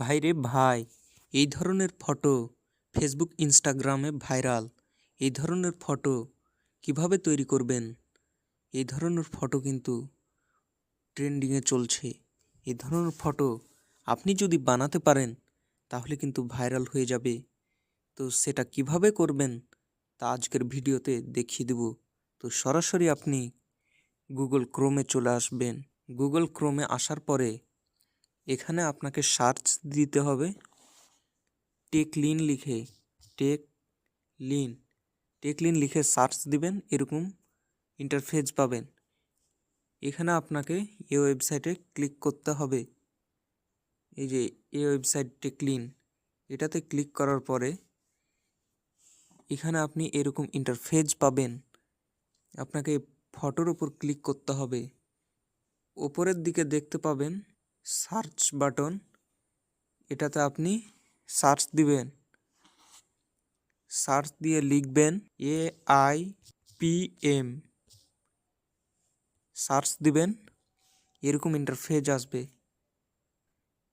ভাইরে ভাই, এই ধরনের ফটো ফেসবুক ইনস্টাগ্রামে ভাইরাল। এই ধরনের ফটো কীভাবে তৈরি করবেন? এই ধরনের ফটো কিন্তু ট্রেন্ডিংয়ে চলছে। এই ধরনের ফটো আপনি যদি বানাতে পারেন, তাহলে কিন্তু ভাইরাল হয়ে যাবে। তো সেটা কীভাবে করবেন, তা আজকের ভিডিওতে দেখিয়ে দেব। তো সরাসরি আপনি গুগল ক্রোমে চলে আসবেন। গুগল ক্রোমে আসার পরে এখানে আপনাকে সার্চ দিতে হবে। টেক লিন লিখে টেক লিন টেক লিন লিখে সার্চ দিবেন, এরকম ইন্টারফেস পাবেন। এখানে আপনাকে এ ওয়েবসাইটে ক্লিক করতে হবে। এই যে এ ওয়েবসাইট টেকলিন এটাতে ক্লিক করার পরে এখানে আপনি এরকম ইন্টারফেস পাবেন। আপনাকে ফটোর উপর ক্লিক করতে হবে। ওপরের দিকে দেখতে পাবেন সার্চ বাটন, এটাতে আপনি সার্চ দিবেন। সার্চ দিয়ে লিখবেন A I P M. Search দিবেন, এরকম ইন্টারফেস আসবে।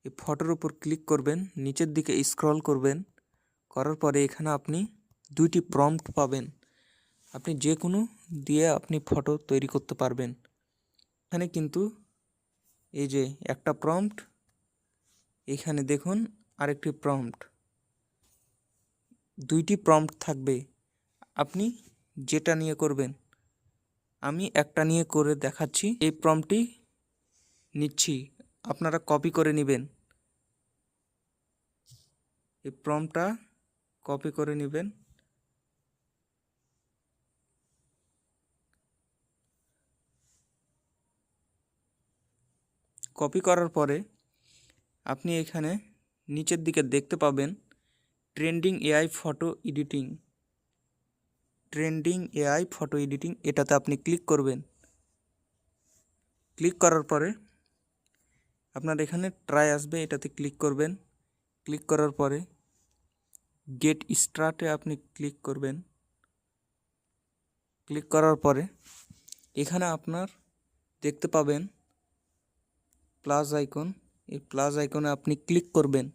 এই ফটোর উপর ক্লিক করবেন, নিচের দিকে স্ক্রল করবেন, করার পরে এখানে আপনি দুইটি প্রম্পট পাবেন। আপনি যে কোনো দিয়ে আপনি ফটো তৈরি করতে পারবেন। এখানে কিন্তু এই যে একটা প্রম্পট এখানে দেখুন আরেকটি প্রম্পট দুইটি প্রম্পট থাকবে। আপনি যেটা নিয়ে করবেন, আমি একটা নিয়ে করে দেখাচ্ছি। এই প্রম্পটটি নিচ্ছি। আপনারা কপি করে নেবেন। এই প্রম্পটটা কপি করে নেবেন। কপি করার পরে আপনি এখানে নিচের দিকে দেখতে পাবেন trending AI photo editing trending AI photo editing এটাতে আপনি ক্লিক করবেন। ক্লিক করার পরে আপনার এখানে ট্রাই আসবে, এটাতে ক্লিক করবেন। ক্লিক করার পরে গেট স্টার্টে আপনি ক্লিক করবেন। ক্লিক করার পরে এখানে আপনার দেখতে পাবেন প্লাস আইকন এই প্লাস আইকনে আপনি ক্লিক করবেন।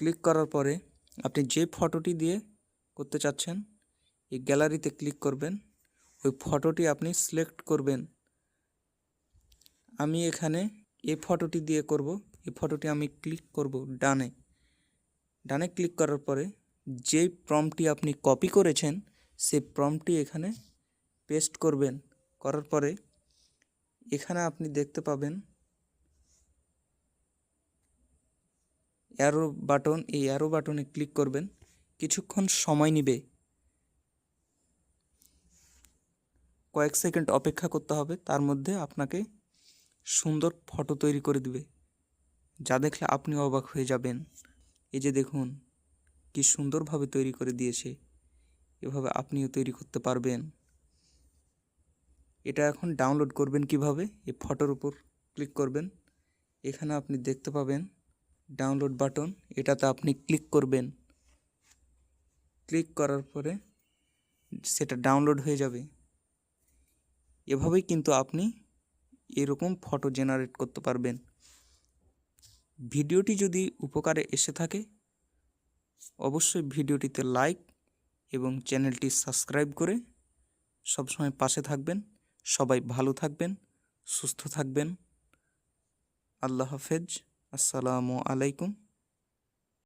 ক্লিক করার পরে আপনি যে ফটোটি দিয়ে করতে চাচ্ছেন, এই গ্যালারিতে ক্লিক করবেন। ওই ফটোটি আপনি সিলেক্ট করবেন। আমি এখানে এই ফটোটি দিয়ে করব। এই ফটোটি আমি ক্লিক করব ডানে। ডানে ক্লিক করার পরে যেই প্রমটি আপনি কপি করেছেন, সেই প্রমটি এখানে পেস্ট করবেন। করার পরে এখানে আপনি দেখতে পাবেন অ্যারো বাটন এই অ্যারো বাটনে ক্লিক করবেন। কিছুক্ষণ সময় নেবে। কয়েক সেকেন্ড অপেক্ষা করতে হবে, তার মধ্যে আপনাকে সুন্দর ফটো তৈরি করে দিবে। যা দেখলে আপনি অবাক হয়ে যাবেন। এই যে দেখুন, কি সুন্দরভাবে তৈরি করে দিয়েছে। এভাবে আপনিও তৈরি করতে পারবেন। এটা এখন ডাউনলোড করবেন কীভাবে? এই ফটোর উপর ক্লিক করবেন। এখানে আপনি দেখতে পাবেন ডাউনলোড বাটন এটাতে আপনি ক্লিক করবেন। ক্লিক করার পরে সেটা ডাউনলোড হয়ে যাবে। এভাবেই কিন্তু আপনি এরকম ফটো জেনারেট করতে পারবেন। ভিডিওটি যদি উপকারে এসে থাকে, অবশ্যই ভিডিওটিতে লাইক এবং চ্যানেলটি সাবস্ক্রাইব করে সবসময় পাশে থাকবেন। সবাই ভালো থাকবেন, সুস্থ থাকবেন। আল্লাহ হাফেজ। আসসালামু আলাইকুম।